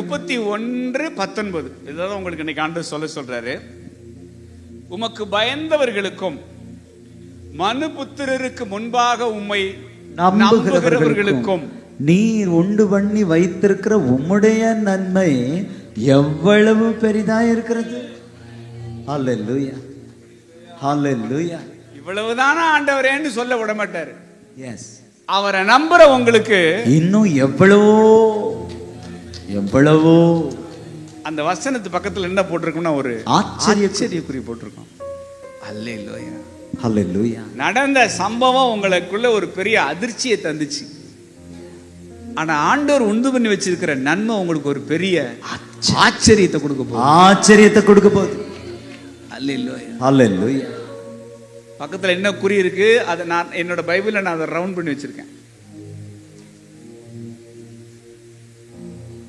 முப்பத்தி ஒன்று பத்தொன்பது. இதுதான் உங்களுக்கு இன்னைக்கு ஆண்டு சொல்ல சொல்றாரு. உமக்கு பயந்தவர்களுக்கும் மனுபுத்திரருக்கு முன்பாக உம்மை நம்புகிறவர்களுக்கும் நம்புகிறவர்களுக்கும் நீர் உண்டு பண்ணி வைத்திருக்கிற உம்முடைய நன்மை எவ்வளவு பெரிதா இருக்கிறது ஹalleluya. ஹalleluya. இவ்வளவுதானா ஆண்டவரேன்னு சொல்ல விட மாட்டாரு எஸ் அவரை நம்புற உங்களுக்கு இன்னும் எவ்வளவோ எவ்வளவோ அந்த வசனத்து பக்கத்துல என்ன போட்டிருக்கும்னா ஒரு ஆச்சரிய ஆச்சரியக்குறி போட்டிருக்கோம். அல்லேலூயா. ஹalleluya நடந்த சம்பவம் உங்களுக்குள்ள ஒரு பெரிய அதிர்ச்சியை தந்துச்சு. ஆனா ஆண்டவர் உண்டு பண்ணி வச்சிருக்கிற நன்மை உங்களுக்கு ஒரு பெரிய ஆச்சரியத்தை கொடுக்க போகுது. ஆச்சரியத்தை கொடுக்க போகுது. அல்லேலூயா. ஹalleluya பக்கத்துல என்ன குறி இருக்கு? அதை நான் என்னோட பைபிள்ல நான் அதை ரவுண்ட் பண்ணி வச்சிருக்கேன்.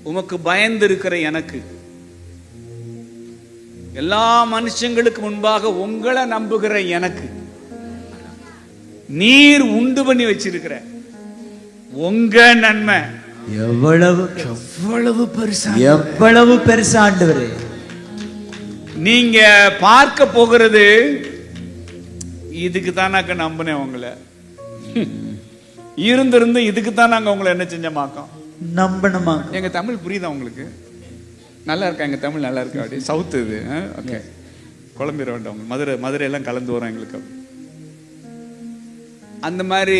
உமக்கு பயந்து இருக்கிற எனக்கு. எல்லா மனுஷங்களுக்கு முன்பாக உங்களை நம்புகிற எனக்கு. நீர் உண்டு பண்ணி வச்சிருக்கிற. உங்க நன்மை. எவ்வளவு எவ்வளவு பெருசா. எவ்வளவு பெருசு ஆண்டவரே. நீங்க பார்க்க போகிறது இதுக்கு தானாக்க நம்பினேன் உங்களை. இருந்திருந்து இதுக்கு தான் நாங்க உங்களை என்ன செஞ்சமாக்கோம் நம்பணுமா எங்க தமிழ் புரியுதா உங்களுக்கு? நல்லா இருக்கா? எங்க தமிழ் நல்லா இருக்கா? அப்படி சவுத் இது. ஓகே குழம்பிட வேண்டாம் உங்களுக்கு மதுரை மதுரை எல்லாம் கலந்து வரும் எங்களுக்கு. அந்த மாதிரி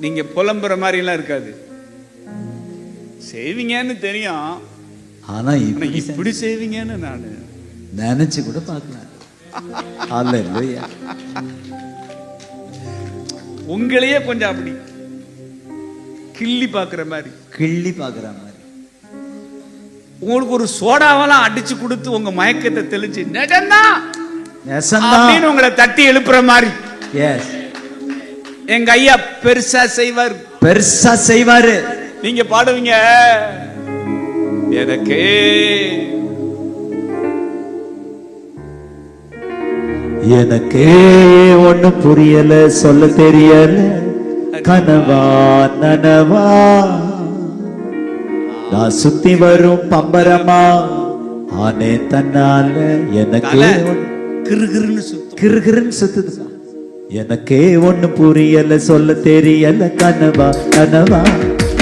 நீங்க புலம்புற மாதிரி எல்லாம் இருக்காது. செய்வீங்கன்னு தெரியும். ஆனா ஆனா இப்படி செய்வீங்கன்னு நான். நினைச்சு கூட ஹalleluya உங்களையே கொஞ்சம் அப்படி கிள்ளி பார்க்குற மாதிரி. கிள்ளி பார்க்குற மாதிரி. உங்களுக்கு ஒரு சோடாவெல்லாம் அடிச்சு கொடுத்து உங்க மயக்கத்தை தெளிச்சு நெசந்தான் அப்படின்னு உங்களை தட்டி எழுப்புற மாதிரி. எஸ் எங்க ஐயா பெருசா செய்வார். பெருசா செய்வாரு. நீங்க பாடுவீங்க. எனக்கே. எனக்கே ஒண்ணு புரியல சொல்ல தெரியல கனவா நனவா? நான் சுத்தி வரும் பம்பரமா? ஆனே தன்னால எனக்கே சுத்தும். கிறுகிறுன்னு சுத்துதுப்பா எனக்கே ஒண்ணு புரியல சொல்ல தெரியல. கனவா கனவா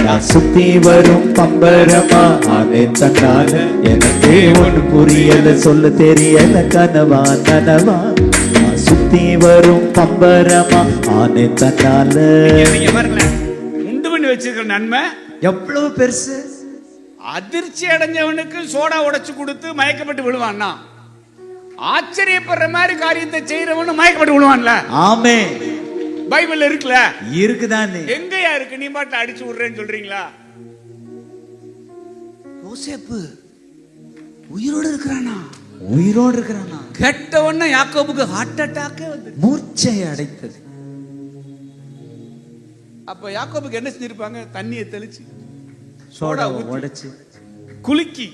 நான் சுத்தி வரும் பம்பரமா? ஆனே தன்னால எனக்கே ஒண்ணு புரியல சொல்ல தெரியல. கனவா கனவா சுத்தி வரும் பம்பரமா ஆனே தன்னால உண்டு பண்ணி வச்சிருக்கிற நன்மை எவ்வளவு பெருசு? அதிர்ச்சி அடைஞ்சவனுக்கு சோடா உடைச்சு கொடுத்து மயக்கப்பட்டு விழுவான்னா? ஆச்சரியப்படுற மாதிரி காரியத்தை செய்யறவனு மயக்கப்பட்டு விழுவான்ல? ஆமே. பைபிள்ல இருக்குல்ல? இருக்குதானே எங்கயா இருக்கு? நீ பாட்டு அடிச்சு விடுறேன்னு சொல்றீங்களா? யோசேப்பு உயிரோட இருக்கிறானா? உயிரோடு இருக்கிறானா? கேட்ட உடனே யாக்கோபுக்கு ஹார்ட் அட்டாக்கே வந்து மூர்ச்சை அடைத்தது. அப்ப யாக்கோபுக்கு என்ன செஞ்சிருப்பாங்க? தண்ணியை தெளிச்சு சோடா. உடைச்சு. குலுக்கி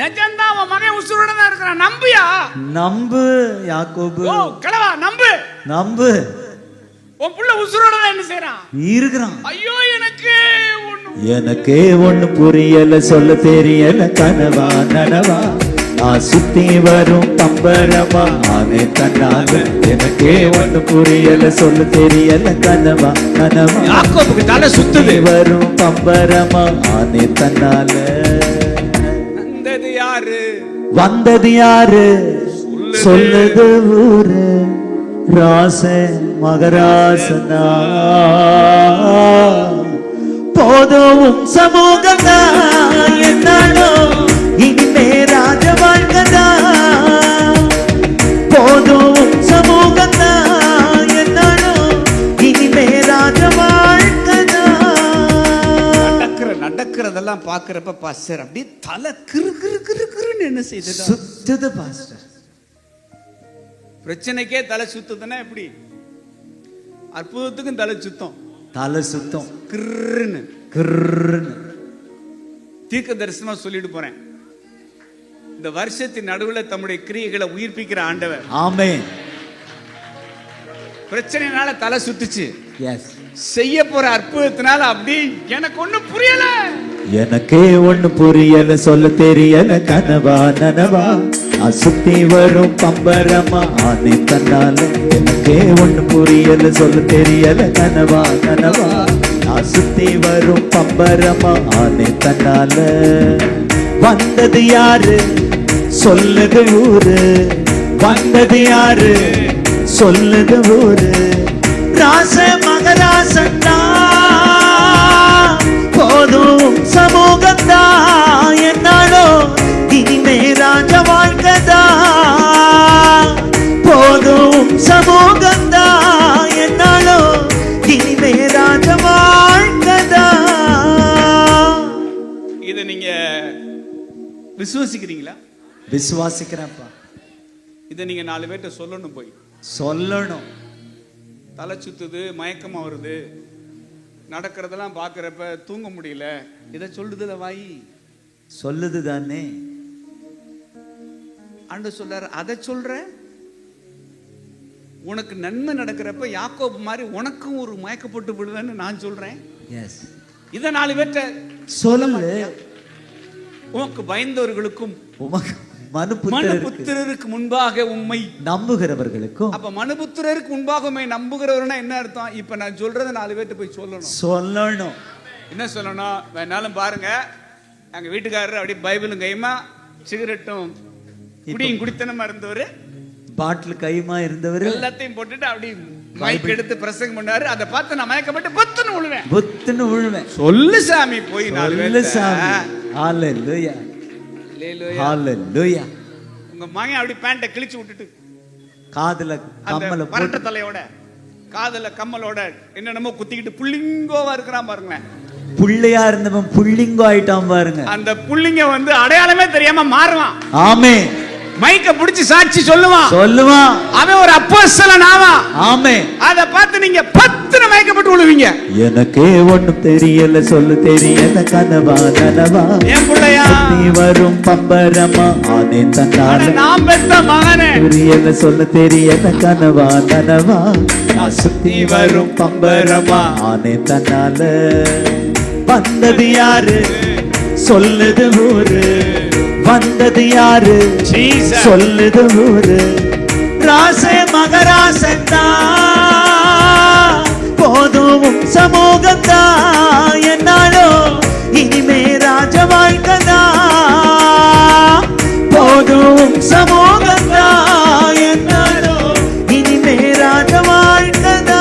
நிஜம்தான் அவன் மகன் உசுரோட தான் இருக்கிறான். நம்பியா? நம்பு யாக்கோபு. ஓ கிளவா நம்பு. நம்பு. உன் புள்ள உசுரோட தான் என்ன செய்யறான் இருக்கிறான். ஐயோ எனக்கு எனக்கே ஒண்ணு புரியல சொல்ல தெரியல கனவா நனவா. நான் சுத்தி வரும் பம்பரமா ஆனே தன்னால எனக்கே ஒண்ணு புரியல சொல்ல தெரியல கனவா கனவா யாக்கோபுக்கு தலை சுத்துது சுத்தி வரும் பம்பரமா ஆனே தன்னால வந்தது யாரு வந்தது யாரு சொல்லுது ஊரு ராச மகராசனா போதும் சமூகந்தா நடக்கிறதெல்லாம் பாக்குறப்ப பாஸ்டர் அப்படியே தலை கிறு கிறு கிறு கிறுன்னு என்ன சுத்துது பாஸ்டர். பிரச்சனைக்கே தலை சுத்துதுன்னா எப்படி? அற்புதத்துக்கும் தலை சுத்தம். தலை சுத்தம். கிறுன்னு. கிர்ன்னு தீர்க்க தரிசனமா சொல்லிட்டு போறேன். இந்த வருஷத்தின் நடுவுல தம்முடைய கிரியைகளை உயிர்ப்பிக்கிற ஆண்டவர். ஆமே பிரச்சனைனால தலை சுத்துச்சு. எஸ் செய்ய போற அற்புதத்தினால அப்படி எனக்கு ஒண்ணும் புரியல. எனக்கே ஒண்ணு புரியல சொல்ல தெரியல கனவா நனவா. அசுத்தி வரும் பம்பரமா ஆனை தன்னால. எனக்கே ஒண்ணு புரியல சொல்ல தெரியல கனவா நனவா. அசுத்தி வரும் பம்பரமா ஆனை தன்னால. வந்தது யாரு? சொல்லுது ஊரு. வந்தது யாரு? சொல்லுது ஊரு. ராச மகராசன் ராஜ வாழ்க்கதா போதும் சமூகத்தா என்னாலோ இனிமே ராஜ வாழ்க்கதா இதை நீங்க விசுவசிக்கிறீங்களா? விசுவாசிக்கிறேன்ப்பா. இதை நீங்க நாலு பேர்ட்ட சொல்லணும் போய். சொல்லணும். தலை சுத்துது மயக்கமா வருது. நடக்கிறதெல்லாம் பார்க்கறப்ப தூங்க முடியல. இதை சொல்லுதுல வாய். சொல்லுது தானே ஆண்டு சொல்றாரு அதை சொல்ற உனக்கு நன்மை நடக்கிறப்ப யாக்கோபு மாதிரி உனக்கும் ஒரு மயக்கப்பட்டு விடுவேன்னு நான் சொல்றேன். எஸ் இதை நாலு பேர்ட்ட சொல்லு உனக்கு பயந்தவர்களுக்கும் மனுபுத்திரருக்கு மனுபுத்திரருக்கு முன்பாக உண்மை நம்புகிறவர்களுக்கும் அப்ப மனுபுத்திரருக்கு முன்பாக உண்மை நம்புகிறவர்னா என்ன அர்த்தம்? இப்ப நான் சொல்றதை நாலு பேர்ட்ட போய் சொல்லணும். சொல்லணும். என்ன சொல்லணும் வேணாலும் பாருங்க. எங்க வீட்டுக்காரர் அப்படியே பைபிளும் கையுமா சிகரெட்டும் குடியும் குடித்தனமா இருந்தவர்? பாட்டில் கையுமா இருந்தவர்? எல்லாத்தையும் போட்டுட்டு அப்படி மைக் எடுத்து பிரசங்கம் பண்ணாரு அதை பார்த்து நான் மயக்கப்பட்டு பத்துன்னு விழுவேன் புத்துன்னு விழுவேன் சொல்லு சாமி போய் நாலு. சாமி. அல்லேலூயா. ஹalleluya. உங்க மகன் அப்படி பேண்ட்டை கிழிச்சு விட்டுட்டு காதுல கம்மல பரட்ட தலையோட காதுல கம்மலோட என்னென்னமோ குத்திக்கிட்டு புள்ளிங்கோவா இருக்கிறான் பாருங்களேன். புள்ளையா இருந்தவன் புள்ளிங்கோ ஆயிட்டான் பாருங்க. அந்த புள்ளிங்க வந்து அடையாளமே தெரியாம மாறுவான். ஆமே மைக்க புடிச்சு சாட்சி சொல்லுவான். சொல்லுவான். அவன் ஒரு அப்போஸ்தலன் ஆவான். ஆமே அத பார்த்து நீங்க பத்துன மயக்கப்பட்டு விழுவீங்க எனக்கே ஒண்ணும் தெரியல சொல்லு தெரியல கனவா நனவா? என் பிள்ளையா? நீ வரும் பம்பரமா? ஆனே தன்னால நான் பெத்த மகனே. புரியல சொல்ல தெரியல கனவா நான் சுத்தி வரும் பம்பரமா? ஆனே தன்னால வந்தது யாரு? சொல்லுது ஊரு. வந்தது யாரு. சொல்லுது ஊரு. ராசே மகராசத்தா போதும் சமூகத்தா என்னாலோ? இனிமே ராஜ வாழ்க்கதா. போதும் சமூகத்தா என்னாலோ? இனிமே ராஜ வாழ்க்கதா.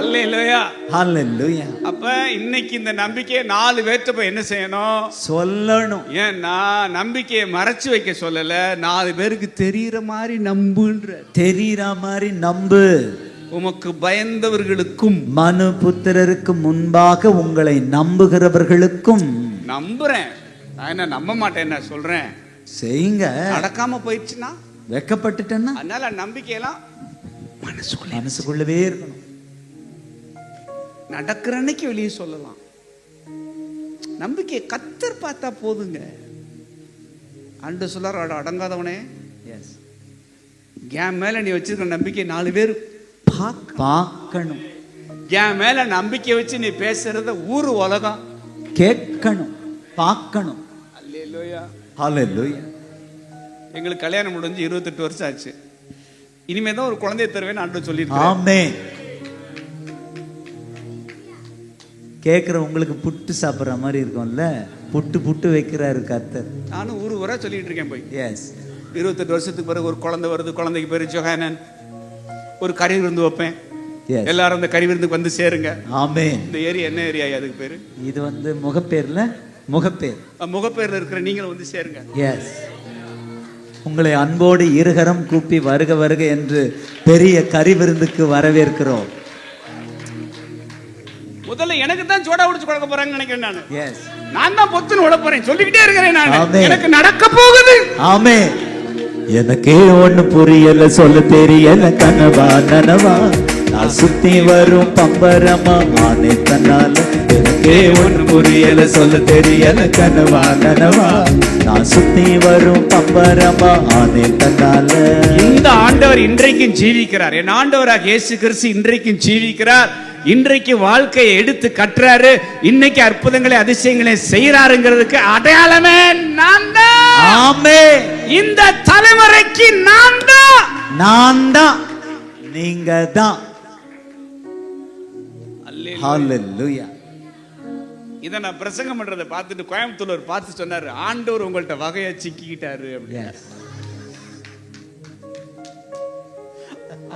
அல்லேலூயா ஹalleluya அப்ப இன்னைக்கு இந்த நம்பிக்கையை நாலு பேர்ட்ட போய் என்ன செய்யணும்? சொல்லணும். ஏன்னா நம்பிக்கையை மறைச்சு வைக்க சொல்லல. நாலு பேருக்கு தெரியற மாதிரி நம்புன்ற. தெரியற மாதிரி நம்பு. உமக்கு பயந்தவர்களுக்கும் மனு புத்திரருக்கு முன்பாக உங்களை நம்புகிறவர்களுக்கும். நம்புறேன். நான் என்ன நம்ப மாட்டேன் நான் சொல்றேன். செய்யுங்க. நடக்காம போயிடுச்சுன்னா? வெக்கப்பட்டுட்டேன்னா? அதனால நம்பிக்கையெல்லாம் மனசுக்குள்ள மனசுக்குள்ளவே இருக்கணும். நடக்கிற அன்னைக்கு வெளியே சொல்லலாம். நம்பிக்கை கத்தர் பார்த்தா போதுங்க. அண்டு சொல்லார் அட அடங்காதவனே. எஸ் என் மேல நீ வச்சிருக்கிற நம்பிக்கை நாலு பேர் பார்க்கணும். என் மேல நம்பிக்கை வச்சு நீ பேசுறத ஊரு உலகம் கேட்கணும். பார்க்கணும். எங்களுக்கு கல்யாணம் முடிஞ்சு இருபத்தெட்டு வருஷம் ஆச்சு. இனிமே தான் ஒரு குழந்தைய தருவேன்னு ஆண்டு சொல்லியிருக்கேன் கேட்குற உங்களுக்கு புட்டு சாப்பிட்ற மாதிரி இருக்கும்ல? புட்டு புட்டு வைக்கிறாரு கர்த்தர். நானும் ஊரு ஊரா சொல்லிட்டு இருக்கேன் போய். எஸ் இருபத்தெட்டு வருஷத்துக்கு பிறகு ஒரு குழந்தை வருது. குழந்தைக்கு பேரு ஜொஹானன். ஒரு கறி விருந்து வைப்பேன். எல்லாரும் அந்த கறி விருந்துக்கு வந்து சேருங்க. ஆமே இந்த ஏரியா என்ன ஏரியா அதுக்கு பேரு? இது வந்து முகப்பேர்ல? முகப்பேர். முகப்பேர்ல இருக்கிற நீங்களும் வந்து சேருங்க. எஸ் உங்களை அன்போடு இருகரம் கூப்பி வருக வருக என்று பெரிய கறி விருந்துக்கு வரவேற்கிறோம். முதல்ல எனக்கு தான் சோடா உடிச்சு கொடுக்க போறாங்கன்னு நினைக்கிறேன் நான். நான் தான் பொத்துன்னு விட போறேன். சொல்லிக்கிட்டே இருக்கிறேன் நான். எனக்கு நடக்க போகுது. ஆமே எனக்கே ஒண்ணு புரியல சொல்ல தெரியல கனவா நனவா. நான் சுத்தி வரும் பம்பரமா ஆனே தன்னால. எனக்கே ஒண்ணு புரியல சொல்ல தெரியல கனவா நனவா. நான் சுத்தி வரும் பம்பரமா ஆனே தன்னால. இந்த ஆண்டவர் இன்றைக்கும் ஜீவிக்கிறார். என் ஆண்டவராக இயேசு கிறிஸ்து இன்றைக்கும் ஜீவிக்கிறார். இன்றைக்கு வாழ்க்கையை எடுத்து கட்டுறாரு இன்னைக்கு அற்புதங்களை அதிசயங்களை செய்யறாருங்கிறதுக்கு அடையாளமே நான் தான் இந்த தலைமுறைக்கு நான் தான் நான் தான் நீங்க தான் இதை நான் பிரசங்கம் பண்றதை பார்த்துட்டு கோயம்புத்தூர்ல ஒரு பார்த்து சொன்னாரு ஆண்டவர் உங்கள்ட்ட வகையா சிக்கிக்கிட்டாரு அப்படின்னு.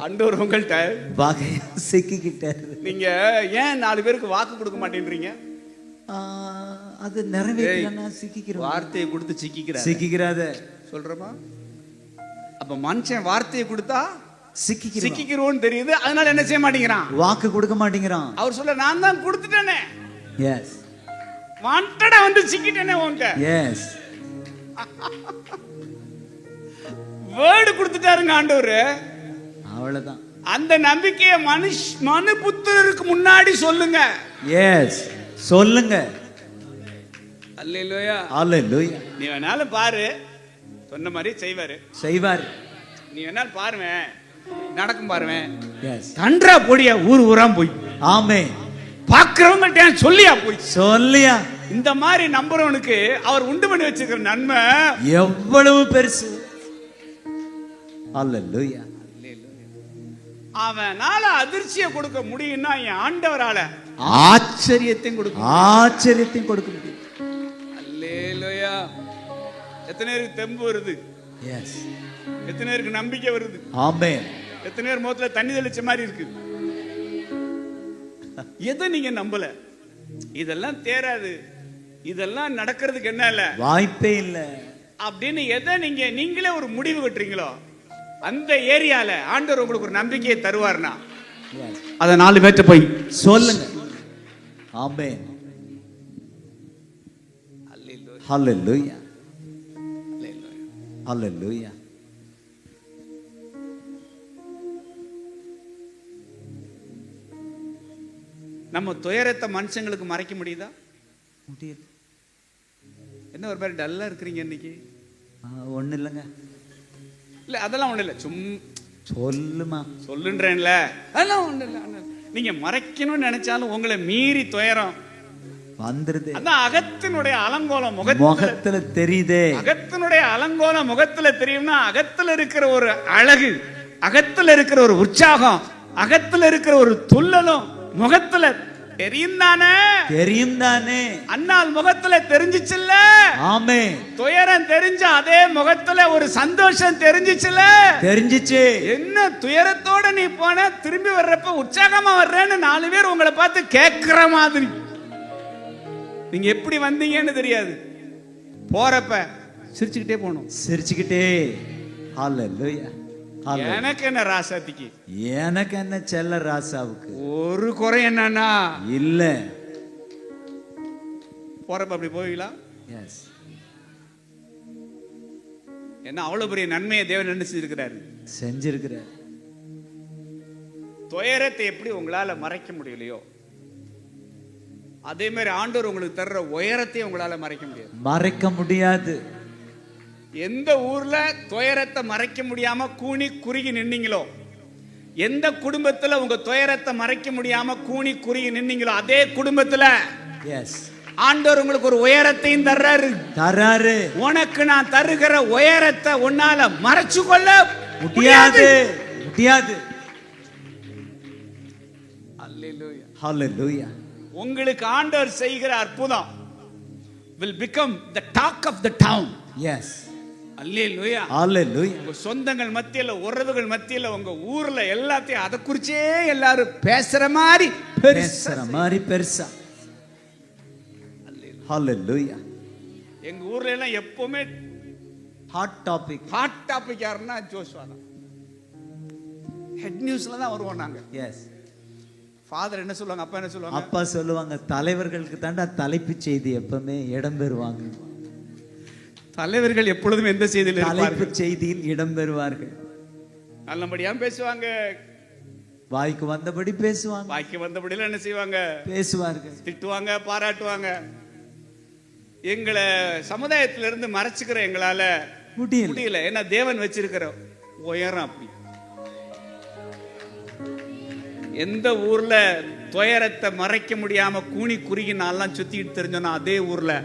எஸ் ஆண்டவர் உங்கள்ட்ட வகையா சிக்கிக்கிட்டாரு. நீங்க ஏன் நாலு பேருக்கு வாக்கு கொடுக்க மாட்டேன்றீங்க? அது நிறைவேற்றலன்னா சிக்கிக்கிறோம். வார்த்தையை கொடுத்து சிக்கிக்கிறார். சிக்கிக்கிறாத சொல்றமா அப்ப மனுஷன் வார்த்தையை கொடுத்தா சிக்கிக்கிறோம். சிக்கிக்கிறோன்னு தெரியுது அதனால என்ன செய்ய மாட்டேங்கிறான்? வாக்கு கொடுக்க மாட்டேங்கிறான். அவர் சொல்ல நான் தான் கொடுத்துட்டேனே. எஸ் வாண்டடா வந்து சிக்கிட்டேனே உன்கிட்ட. எஸ் வேர்டு கொடுத்துட்டாருங்க ஆண்டவர். அவ்வளவுதான். அந்த நம்பிக்கையை மனுஷ் மனு புத்திரருக்கு முன்னாடி சொல்லுங்க. எஸ் சொல்லுங்க. அல்லையா ஹalleluya நீ வேணாலும் பாரு. சொன்ன மாதிரி செய்வாரு. செய்வார். நீ வேணாலும் பாருவேன் நடக்கும் பாருவேன் எஸ் கன்றா பொடியா ஊர் ஊரா போய். ஆமே பாக்குறவங்கள்ட்ட சொல்லியா போய்? சொல்லியா? இந்த மாதிரி நம்புறவனுக்கு அவர் உண்டு பண்ணி வச்சிருக்கிற நன்மை. எவ்வளவு பெருசு. ஹalleluya அவனால அதிர்ச்சியை கொடுக்க முடியும்னா என் ஆண்டவரால ஆச்சரியத்தையும் கொடுக்க ஆச்சரியத்தையும் கொடுக்க முடியும். அல்லேலூயா. எத்தனை பேருக்கு தெம்பு வருது? எஸ் எத்தனை பேருக்கு நம்பிக்கை வருது? ஆமே எத்தனை பேர் முகத்துல தண்ணி தெளிச்ச மாதிரி இருக்கு? எதை நீங்க நம்பல? இதெல்லாம் தேராது. இதெல்லாம் நடக்கிறதுக்கு என்ன இல்ல? வாய்ப்பே இல்ல. அப்படின்னு எதை நீங்க நீங்களே ஒரு முடிவு கட்டுறீங்களோ அந்த ஏரியால ஆண்டவர் உங்களுக்கு ஒரு நம்பிக்கையை தருவார்னா. அதை நாலு பேர்ட்ட போய் சொல்லுங்க. ஆமே ஹalleluya. ஹalleluya. நம்ம துயரத்தை மனுஷங்களுக்கு மறைக்க முடியுதா? முடியல என்ன ஒரு மாதிரி டல்லா இருக்கிறீங்க இன்னைக்கு? ஒண்ணு இல்லைங்க இல்ல அதெல்லாம் ஒண்ணு இல்ல. சும் சொல்லுமா. சொல்லுன்றேன்ல. அதெல்லாம் ஒண்ணு இல்ல ஒண்ணும் இல்ல. நீங்க மறைக்கணும்னு நினைச்சாலும் உங்களை மீறி துயரம். வந்துருது. அதான் அகத்தினுடைய அலங்கோலம் முகத்துல தெரியுதே. அகத்தினுடைய அலங்கோலம் முகத்துல தெரியும்னா அகத்துல இருக்கிற ஒரு அழகு அகத்துல இருக்கிற ஒரு உற்சாகம் அகத்துல இருக்கிற ஒரு துள்ளலும் முகத்துல தெரியும் தானே தெரியும் தானே அண்ணால் முகத்துல தெரிஞ்சிச்சுல்ல? ஆமே. துயரம் தெரிஞ்ச அதே முகத்துல ஒரு சந்தோஷம் தெரிஞ்சிச்சுல தெரிஞ்சிச்சு. என்ன துயரத்தோட நீ போன? திரும்பி வர்றப்ப உற்சாகமா வர்றேன்னு நாலு பேர் உங்களை பார்த்து கேட்கிற மாதிரி. நீங்க எப்படி வந்தீங்கன்னு தெரியாது. போறப்ப சிரிச்சுக்கிட்டே போகணும். சிரிச்சுக்கிட்டே. ஹalleluya. எனக்கு என்ன ராசாத்திக்கு? எனக்கு என்ன செல்ல ராசாவுக்கு? ஒரு குறை என்னன்னா? இல்ல. போறப்ப அப்படி போவீங்களா? எஸ் என்ன அவ்வளவு பெரிய நன்மையை தேவன் என்ன செஞ்சிருக்கிறாரு? செஞ்சிருக்கிற துயரத்தை எப்படி உங்களால மறைக்க முடியலையோ அதே மாதிரி ஆண்டவர் உங்களுக்கு தர்ற உயரத்தையும் உங்களால மறைக்க முடியாது. மறைக்க முடியாது. எந்த ஊர்ல துயரத்தை மறைக்க முடியாம கூனி குறுகி நின்னீங்களோ எந்த குடும்பத்துல உங்க துயரத்தை மறைக்க முடியாம கூனி குறுகி நின்னீங்களோ அதே குடும்பத்துல எஸ் ஆண்டவர் உங்களுக்கு ஒரு உயரத்தையும் தர்றாரு. தராரு உனக்கு நான் தருகிற உயரத்தை உன்னால மறைச்சு கொள்ள முடியாது. முடியாது. உங்களுக்கு ஆண்டவர் செய்கிற அற்புதம் will become the talk of the town. Yes அல்லேலூயா. ஹalleluya உங்க சொந்தங்கள் மத்தியில உறவுகள் மத்தியில உங்க ஊர்ல எல்லாத்தையும் அதை குறிச்சே எல்லாரும் பேசுற மாதிரி பேசுற மாதிரி பெருசா. ஹalleluya எங்க ஊர்ல எல்லாம் எப்பவுமே ஹாட் டாபிக் ஹாட் டாபிக் யாருன்னா ஜோஸ்வா தான் ஹெட் நியூஸ்ல தான் வருவோம் நாங்க. எஸ் ஃபாதர் என்ன சொல்லுவாங்க அப்பா என்ன சொல்லுவாங்க? அப்பா சொல்லுவாங்க தலைவர்களுக்கு தாண்டா தலைப்புச் செய்தி எப்பவுமே இடம் பெறுவாங்க. தலைவர்கள் எப்பொழுதும் எந்த செய்தியில் தலைப்புச் செய்தியில் இடம் பெறுவார்கள். நல்லபடியா பேசுவாங்க. வாய்க்கு வந்தபடி பேசுவாங்க. பாக்கி வந்தபடியெல்லாம் என்ன செய்வாங்க? பேசுவார்கள். திட்டுவாங்க பாராட்டுவாங்க. எங்களை சமுதாயத்துல இருந்து மறைச்சுக்கிற எங்களால முடியல. முடியல. ஏன்னா தேவன் வச்சிருக்கிற உயரம் அப்படி. எந்த ஊர்ல துயரத்தை மறைக்க முடியாம கூனி குறுகி நான்லாம் சுத்திட்டு தெரிஞ்சோன்னா அதே ஊர்ல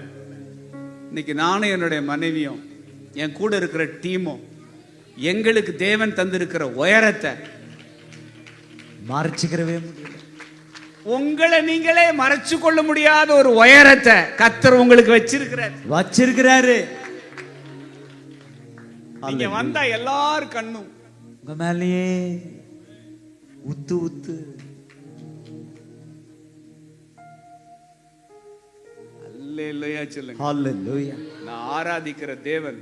இன்னைக்கு நானும் என்னுடைய மனைவியும் என் கூட இருக்கிற டீமும் எங்களுக்கு தேவன் தந்திருக்கிற உயரத்தை மறைச்சுக்கிறவே உங்களை நீங்களே மறைச்சு கொள்ள முடியாத ஒரு உயரத்தை கத்தர் உங்களுக்கு வச்சிருக்கிறார். வச்சிருக்கிறாரு. நீங்க வந்தா எல்லார் கண்ணும். உங்க மேலேயே உத்து உத்து. அல்லேலூயா சொல்லுங்க. நான் ஆராதிக்கிற தேவன்.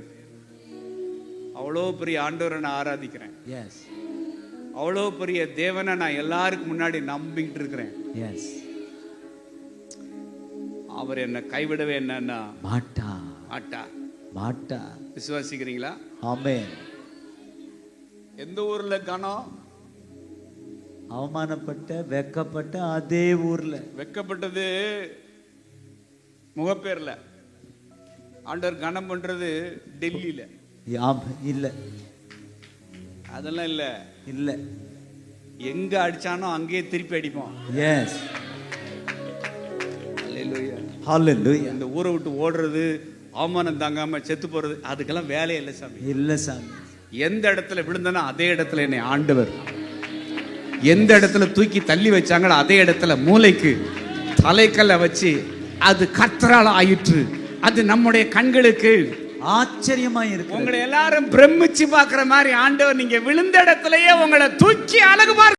அவ்வளோ பெரிய ஆண்டவரை நான் ஆராதிக்கிறேன். எஸ் அவ்வளோ பெரிய தேவனை நான் எல்லாருக்கும் முன்னாடி நம்பிக்கிட்டு இருக்கிறேன். எஸ் அவர் என்னை கைவிடவே என்னன்னா மாட்டா. மாட்டா. மாட்டா. விசுவாசிக்கிறீங்களா? ஆமென். எந்த ஊர்ல கனம்? அவமானப்பட்ட வெக்கப்பட்ட அதே ஊர்ல. வெக்கப்பட்டது முகப்பேர்ல. ஆண்டவர் கனம் பண்றது டெல்லியில. ஆம் இல்ல. அதெல்லாம் இல்ல. இல்ல. எங்க அடிச்சானோ அங்கேயே திருப்பி அடிப்போம் எஸ் இந்த ஊரை விட்டு ஓடுறது அவமானம் தாங்காம செத்து போறது அதுக்கெல்லாம் வேலையே இல்லை சாமி. இல்ல சாமி. எந்த இடத்துல விழுந்தனா அதே இடத்துல என்னை ஆண்டவர். எந்த இடத்துல தூக்கி தள்ளி வச்சாங்களோ அதே இடத்துல மூளைக்கு தலைக்கல்ல வச்சு அது கத்தரால் ஆயிற்று. அது நம்முடைய கண்களுக்கு ஆச்சரியமா இருக்கு உங்களை எல்லாரும் பிரமிச்சு பார்க்கிற மாதிரி ஆண்டவர் நீங்க விழுந்த இடத்துலயே உங்களை தூக்கி அழகு பார்க்க